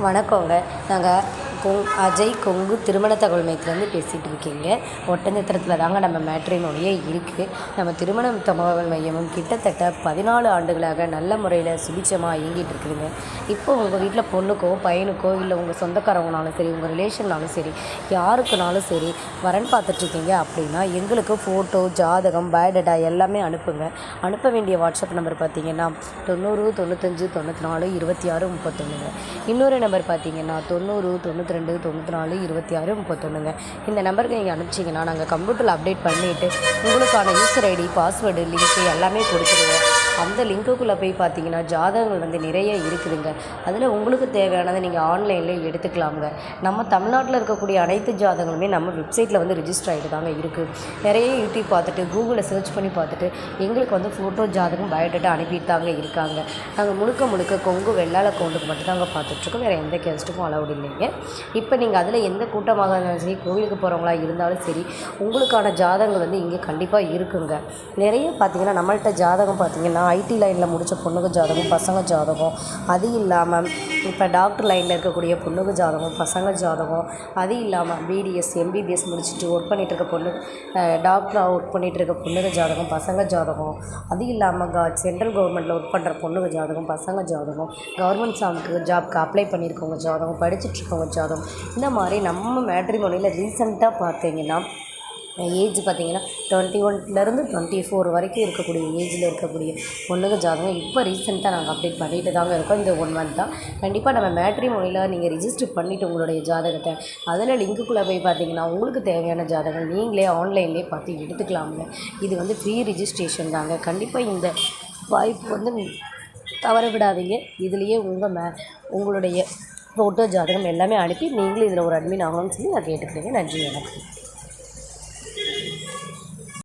வணக்கங்க. நாங்கள் கொங் அஜய் கொங்கு திருமண தகவல் மையத்துலேருந்து பேசிகிட்டு இருக்கீங்க ஒட்டஞ்சத்திரத்தில் தாங்க நம்ம மேட்ரிமோனியே இருக்குது நம்ம திருமண தகவல் மையமும் கிட்டத்தட்ட பதினாலு ஆண்டுகளாக நல்ல முறையில் சுபிச்சமாக இயங்கிட்டு இருக்குதுங்க. இப்போ உங்கள் வீட்டில் பொண்ணுக்கோ பையனுக்கோ இல்லை உங்கள் சொந்தக்காரவங்கனாலும் சரி உங்கள் ரிலேஷன்னாலும் சரி யாருக்குனாலும் சரி வரன் பார்த்துட்ருக்கீங்க அப்படின்னா எங்களுக்கு ஃபோட்டோ ஜாதகம் பயோடேட்டா எல்லாமே அனுப்புங்க. அனுப்ப வேண்டிய வாட்ஸ்அப் நம்பர் பார்த்தீங்கன்னா தொண்ணூறு தொண்ணூத்தஞ்சு தொண்ணூற்றி நாலு இருபத்தி ஆறு முப்பத்தொன்றுங்க இன்னொரு நம்பர் பார்த்தீங்கன்னா தொண்ணூறு தொண்ணூற்றி ரெண்டு தொண்ணூற்றி நாலு இருபத்தி ஆறு முப்பத்தொன்றுங்க இந்த நம்பருக்கு நீங்கள் அனுப்பிச்சிங்கன்னா நாங்கள் கம்ப்யூட்டரில் அப்டேட் பண்ணிவிட்டு உங்களுக்கான யூசர் ஐடி பாஸ்வேர்டு லிங்க்கு எல்லாமே கொடுத்துருவோம். அந்த லிங்க்குள்ளே போய் பார்த்தீங்கன்னா ஜாதகங்கள் வந்து நிறைய இருக்குதுங்க. அதில் உங்களுக்கு தேவையானதை நீங்கள் ஆன்லைனில் எடுத்துக்கலாமுங்க. நம்ம தமிழ்நாட்டில் இருக்கக்கூடிய அனைத்து ஜாதகங்களுமே நம்ம வெப்சைட்டில் வந்து ரிஜிஸ்டர் ஆகிட்டு தாங்க இருக்குது நிறைய யூடியூப் பார்த்துட்டு கூகுளில் சர்ச் பண்ணி பார்த்துட்டு எங்களுக்கு வந்து ஃபோட்டோ ஜாதகம் பயோடேட்டா அனுப்பிட்டு தாங்க இருக்காங்க. நாங்கள் முழுக்க முழுக்க கொங்கு வெள்ளால் கவுண்டுக்கு மட்டும்தாங்க பார்த்துட்ருக்கோம். வேறு எந்த கெஸ்ட்டுக்கும் அலவுட் இல்லைங்க. இப்போ நீங்கள் அதில் எந்த கூட்டமாக இருந்தாலும் சரி கோவிலுக்கு போகிறவங்களா இருந்தாலும் சரி உங்களுக்கான ஜாதகங்கள் வந்து இங்கே கண்டிப்பாக இருக்குங்க. நிறைய பார்த்தீங்கன்னா நம்மள்கிட்ட ஜாதகம் பார்த்தீங்கன்னா ஐடி லைனில் முடித்த பொண்ணுங்க ஜாதகம் பசங்க ஜாதகம். அது இல்லாமல் இப்போ டாக்டர் லைனில் இருக்கக்கூடிய பொண்ணுங்க ஜாதகம் பசங்க ஜாதகம். அது இல்லாமல் பிடிஎஸ் எம்பிபிஎஸ் முடிச்சுட்டு ஒர்க் பண்ணிகிட்டு இருக்க பொண்ணு டாக்டராக ஒர்க் பண்ணிகிட்டு இருக்க பொண்ணுங்க ஜாதகம் பசங்க ஜாதகம். அது இல்லாமல் க சென்ட்ரல் கவர்மெண்ட்டில் ஒர்க் பண்ணுற பொண்ணுங்க ஜாதகம் பசங்க ஜாதகம். கவர்மெண்ட் சாமுக்கு ஜாப்க்கு அப்ளை பண்ணியிருக்கவங்க ஜாதகம் படிச்சுட்ருக்கவங்க ஜாதகம். இந்த மாதிரி நம்ம மேட்ரிமோனியில் ரீசெண்டாக பார்த்தீங்கன்னா ஏஜ் பார்த்தீங்கன்னா டுவெண்ட்டி ஒன்லேருந்து டுவெண்ட்டி ஃபோர் வரைக்கும் இருக்கக்கூடிய ஏஜில் இருக்கக்கூடிய பொண்ணுங்க ஜாதகம் இப்போ ரீசெண்டாக நாங்கள் அப்டேட் பண்ணிட்டு தாங்க இருக்கோம். இந்த ஒன் மந்த் தான். கண்டிப்பாக நம்ம மேட்ரி மொழியில் நீங்கள் ரிஜிஸ்டர் பண்ணிவிட்டு உங்களுடைய ஜாதகத்தை அதில் லிங்க்குள்ளே போய் பார்த்தீங்கன்னா உங்களுக்கு தேவையான ஜாதகம் நீங்களே ஆன்லைன்லேயே பார்த்து எடுத்துக்கலாம்ல இது வந்து ஃப்ரீ ரிஜிஸ்ட்ரேஷன் தாங்க. கண்டிப்பாக இந்த வாய்ப்பு வந்து தவற விடாதீங்க. இதுலேயே உங்கள் மே உங்களுடைய ஃபோட்டோ ஜாதகம் எல்லாமே அனுப்பி நீங்களும் இதில் ஒரு அட்மின் ஆகணும்னு சொல்லி நான் கேட்டுக்கிறேங்க. நன்றி வணக்கம்.